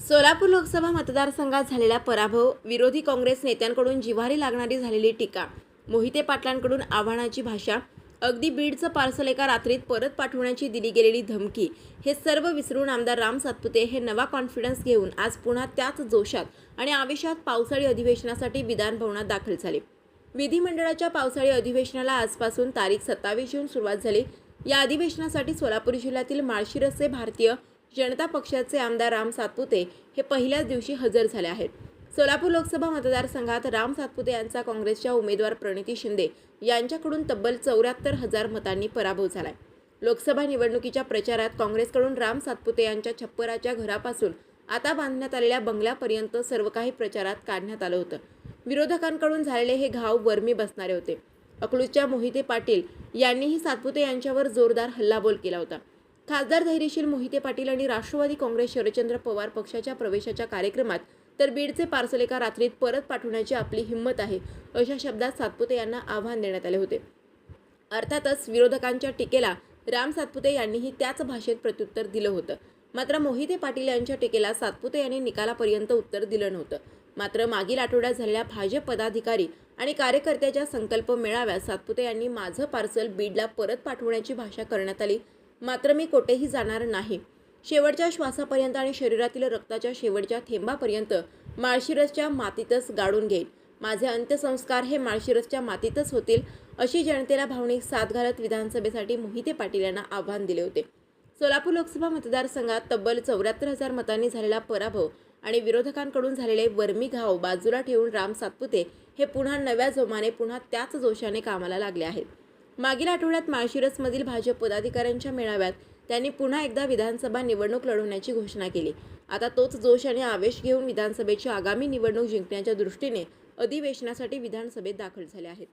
सोलापूर लोकसभा मतदारसंघात झालेला पराभव विरोधी काँग्रेस नेत्यांकडून जिव्हारी लागणारी झालेली टीका मोहिते पाटलांकडून आव्हानाची भाषा अगदी बीडचं पार्सल एका रात्रीत परत पाठवण्याची दिली गेलेली धमकी हे सर्व विसरून आमदार राम सातपुते हे नवा कॉन्फिडन्स घेऊन आज पुन्हा त्याच जोशात आणि आवेशात पावसाळी अधिवेशनासाठी विधानभवनात दाखल झाले. विधिमंडळाच्या पावसाळी अधिवेशनाला आजपासून तारीख सत्तावीस जून सुरुवात झाली. या अधिवेशनासाठी सोलापूर जिल्ह्यातील माळशिरसचे भारतीय जनता पक्षाचे आमदार राम सातपुते हे पहिल्याच दिवशी हजर झाले आहेत. सोलापूर लोकसभा मतदारसंघात राम सातपुते यांचा काँग्रेसच्या उमेदवार प्रणिती शिंदे यांच्याकडून तब्बल चौऱ्याहत्तर हजार मतांनी पराभव झालाय. लोकसभा निवडणुकीच्या प्रचारात काँग्रेसकडून राम सातपुते यांच्या छप्पराच्या घरापासून आता बांधण्यात आलेल्या बंगल्यापर्यंत सर्व काही प्रचारात काढण्यात आलं होतं. विरोधकांकडून झालेले हे घाव वर्मी बसणारे होते. अकलूजच्या मोहिते पाटील यांनीही सातपुते यांच्यावर जोरदार हल्लाबोल केला होता. खासदार धैर्यशील मोहिते पाटील आणि राष्ट्रवादी काँग्रेस शरदचंद्र पवार पक्षाच्या प्रवेशाच्या कार्यक्रमात तर बीडचे पार्सल एका रात्रीत परत पाठवण्याची आपली हिंमत आहे अशा शब्दात सातपुते यांना आव्हान देण्यात आले होते. अर्थातच विरोधकांच्या टीकेला राम सातपुते यांनीही त्याच भाषेत प्रत्युत्तर दिलं होतं. मात्र मोहिते पाटील यांच्या टीकेला सातपुते यांनी निकालापर्यंत उत्तर दिलं नव्हतं. मात्र मागील आठवड्यात झालेल्या भाजप पदाधिकारी आणि कार्यकर्त्याच्या संकल्प मेळाव्यात सातपुते यांनी माझं पार्सल बीडला परत पाठवण्याची भाषा करण्यात आली. मात्र मी कोठेही जाणार नाही. शेवटच्या श्वासापर्यंत आणि शरीरातील रक्ताच्या शेवटच्या थेंबापर्यंत माळशिरसच्या मातीतच गाडून घेईन. माझे अंत्यसंस्कार हे माळशिरसच्या मातीतच होतील अशी जनतेला भावनिक साथ घालत विधानसभेसाठी मोहिते पाटील यांना आव्हान दिले होते. सोलापूर लोकसभा मतदारसंघात तब्बल चौऱ्याहत्तर हजार मतांनी झालेला पराभव आणि विरोधकांकडून झालेले वर्मी घाव बाजूला ठेवून राम सातपुते हे पुन्हा नव्या जोमाने पुन्हा त्याच जोशाने कामाला लागले आहेत. मागील आठवड्यात माळशिरसमधील भाजप पदाधिकाऱ्यांच्या मेळाव्यात त्यांनी पुन्हा एकदा विधानसभा निवडणूक लढवण्याची घोषणा केली. आता तोच जोश आणि आवेश घेऊन विधानसभेची आगामी निवडणूक जिंकण्याच्या दृष्टीने अधिवेशनासाठी विधानसभेत दाखल झाले आहेत.